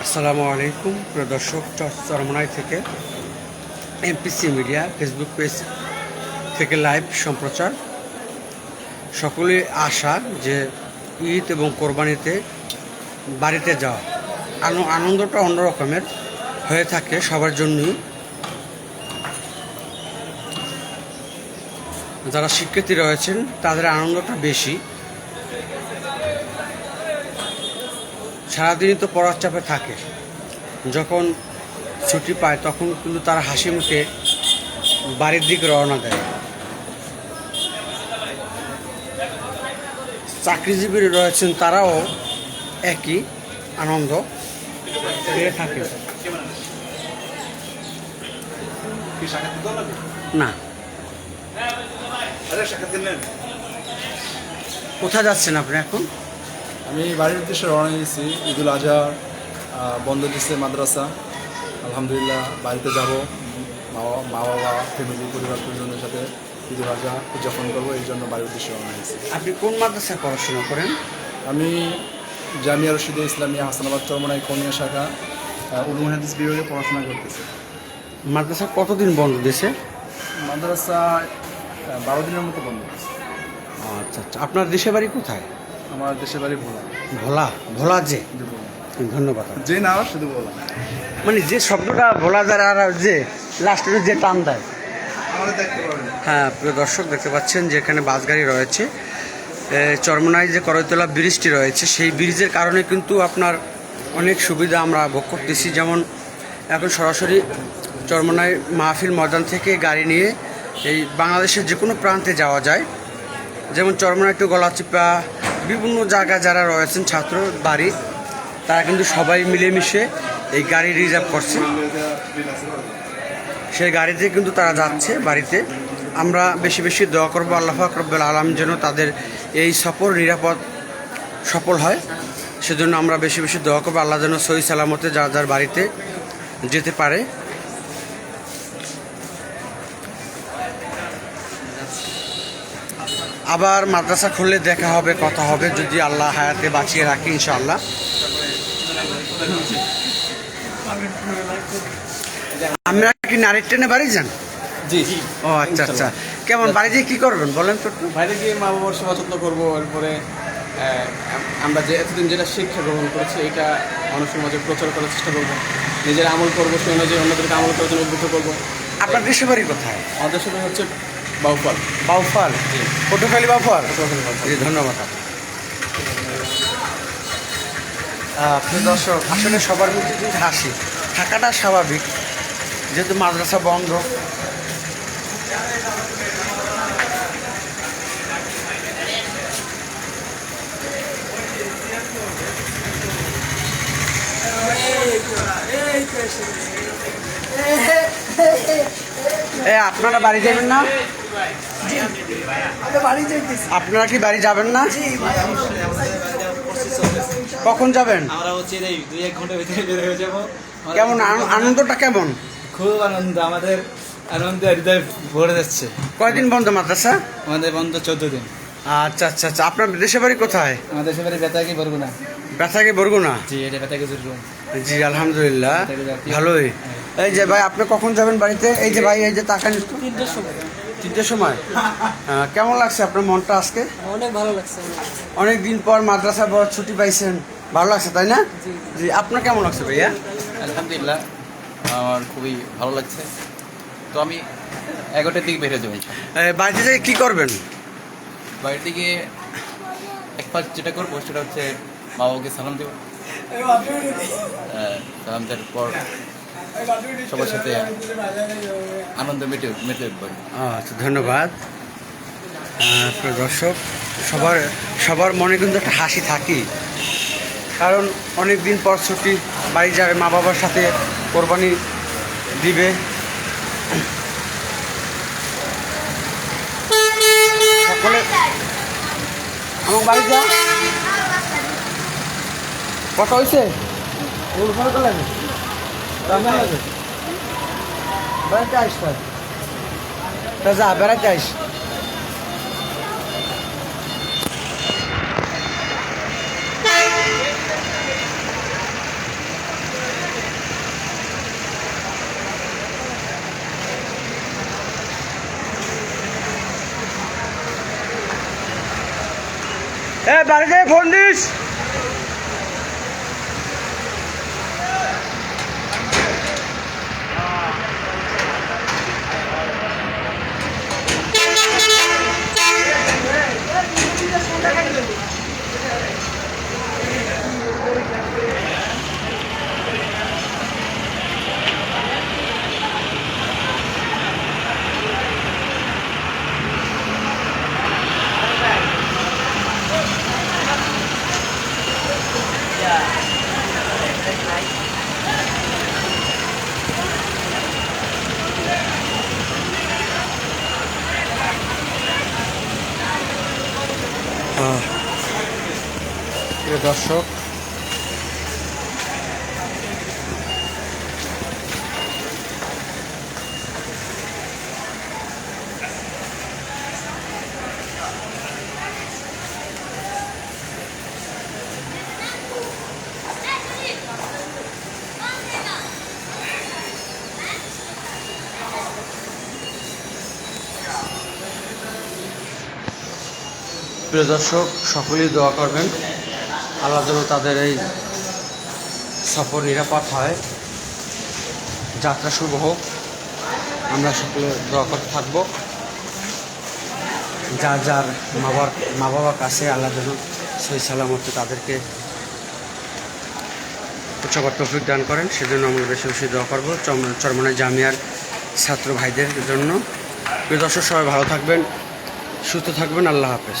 আসসালামু আলাইকুম, প্রিয় দর্শক চরমনাই থেকে এমপিসি মিডিয়া ফেসবুক পেজ থেকে লাইভ সম্প্রচার। সকলে আশা যে ঈদ এবং কোরবানিতে বাড়িতে যাওয়া আনো- আনন্দটা অন্যরকমের হয়ে থাকে সবার জন্যই। যারা শিক্ষার্থী রয়েছেন, তাদের আনন্দটা বেশি। সারাদিনই তো পড়ার চাপে থাকে। যখন ছুটি পায় তখন কিন্তু তারা হাসি মুখে বাড়ির দিকে রওনা দেয়। চাকরিজীবী রয়েছেন তারাও একই আনন্দ পেয়ে থাকে না। কোথায় যাচ্ছেন আপনি এখন? আমি বাড়ির উদ্দেশ্যে রওনা দিয়েছি ঈদুল আজহা বন্ধ দিচ্ছে মাদ্রাসা। আলহামদুলিল্লাহ বাড়িতে যাব। মা মা বাবা ফ্যামিলি পরিবার পরিজনের সাথে ঈদুল আজহা উদযাপন করব এই জন্য বাড়ির উদ্দেশ্যে রওনা দিয়েছি। আপনি কোন মাদ্রাসায় পড়াশোনা করেন? আমি জামিয়া রশিদে ইসলামিয়া হাসানাবাদ চরমনাই কনিয়া শাখা উলুম হাদিস বিভাগে পড়াশোনা করতেছি। মাদ্রাসা কতদিন বন্ধ দিয়েছে মাদ্রাসা বারো দিনের মতো বন্ধ আচ্ছা আচ্ছা। আপনার দেশে বাড়ি কোথায়? আমার দেশের বাড়ি ভোলা। ভোলা? ভোলা যে? ধন্যবাদ। যে না শুধু ভোলা। মানে যে শব্দটা ভোলা যায় আর যে লাস্টে যে টান দেয়। হ্যাঁ প্রিয় দর্শক দেখতে পাচ্ছেন যে এখানে বাস গাড়ি রয়েছে চরমনায় যে করতলা ব্রিজটি রয়েছে সেই ব্রিজের কারণে কিন্তু আপনার অনেক সুবিধা আমরা ভোগ করতেছি। যেমন এখন সরাসরি চরমনায় মাহফিল ময়দান থেকে গাড়ি নিয়ে এই বাংলাদেশের যে কোনো প্রান্তে যাওয়া যায়। যেমন চরমনায় টু গলাচিপা বিভিন্ন জায়গায় যারা রয়েছেন ছাত্র বাড়ি, তারা কিন্তু সবাই মিলেমিশে এই গাড়ি রিজার্ভ করছে। সেই গাড়িতে কিন্তু তারা যাচ্ছে বাড়িতে। আমরা বেশি বেশি দোয়া করব আল্লাহ আকরবুল আলম যেন তাদের এই সফর নিরাপদ, সফল হয়। সেজন্য আমরা বেশি বেশি দোয়া করব আল্লাহ যেন সহি সালামতে যার যার বাড়িতে যেতে পারে। আবার মাদ্রাসা খুললে দেখা হবে কথা হবে যদি আল্লাহ হায়াতে বাঁচিয়ে রাখি ইনশাআল্লাহ। আমরা কি নারীর ট্রেনে বাড়ি যান? জি। ও আচ্ছা আচ্ছা। কেমন বাড়ি যেয়ে কি করবেন বলেন তো বাইরে গিয়ে মা বাবার সেবা যত্ন করব এরপরে আমরা যে এতদিন যেটা শিক্ষা গ্রহণ করেছি এটা মানুষের মাঝে প্রচার করার চেষ্টা করব। নিজের আমল করব সেই অনুযায়ী অন্যদেরকে আমল করার জন্য উদ্বুদ্ধ করব। আপনার দেশে বাড়ি কোথায়? আমাদের সাথে হচ্ছে বাউপাল বাউফাল? পটুখালী বাউফাল? জি ধন্যবাদ প্রিয় দর্শক আসলে সবার মধ্যে কিন্তু হাসি। থাকাটা স্বাভাবিক যেহেতু মাদ্রাসা বন্ধ। এ আপনারা বাড়ি যাবেন না? আপনারা কি বাড়ি যাবেন না? কখন যাবেন? আমরা হচ্ছে এই দুই এক ঘণ্টার ভিতরে বের হয়ে যাব। কেমন আনন্দটা কেমন? খুব আনন্দ আমাদের আনন্দে হৃদয় ভরে যাচ্ছে। কয়দিন বন্ধ মাদ্রাসা? আমাদের বন্ধ চোদ্দ দিন। আচ্ছা আচ্ছা আচ্ছা। আপনার দেশে বাড়ি কোথায়? আমাদের সেবারে বেতাকি বলব না ব্যথাকে বরগুনা? জি এটা বেতাকি রুম। জি আলহামদুলিল্লাহ। ভালোই। এই যে ভাই আপনি কখন যাবেন বাড়িতে? এই যে ভাই এই যে টাকা নিত তিনটের সময়? আহ, কেমন লাগছে আপনার মনটা আজকে? অনেক ভালো লাগছে। অনেক দিন পর মাদ্রাসা বড় ছুটি পাইছেন ভালো লাগছে তাই না? জি আপনার কেমন লাগছে ভাইয়া? আলহামদুলিল্লাহ আমার খুবই ভালো লাগছে। তো আমি এগারোটার দিকে বেরিয়ে যাব বাড়িতে যাই কী করবেন? বাড়ির দিকে এক পাঁচ যেটা করব সেটা হচ্ছে মা বাবাকে সালাম দেবো। আহ, সালাম দেওয়ার পর সবার সাথে আনন্দ মেটে মেটে উঠবো আচ্ছা ধন্যবাদ। দর্শক, সবার সবার মনে কিন্তু একটা হাসি থাকি। কারণ অনেক দিন পর ছুটি, বাড়ি যাবে মা বাবার সাথে কোরবানি দিবে। সকলে আমার বাড়ি যা। কত হয়েছে লাগে Anlamadım. برگشت بزن برگشت Eh, barangay Pondis! প্রিয় দর্শক প্রিয় দর্শক, সকলেই দোয়া করবেন। আল্লাহ যেন তাদের এই সফর নিরাপদ হয়। যাত্রা শুভ হোক। আমরা সকলে দোয়া করতে থাকব। যার যার মা বাবার মা বাবার কাছে আল্লাহ যেন সই সালামতে তাদেরকে উচ্চকর তৌফিক দান করেন, সেজন্য আমরা বেশি বেশি দোয়া করব চরম- চরমনাই জামিয়ার ছাত্র ভাইদের জন্য। প্রিয় দর্শক, সবাই ভালো থাকবেন, সুস্থ থাকবেন, আল্লাহ হাফেজ।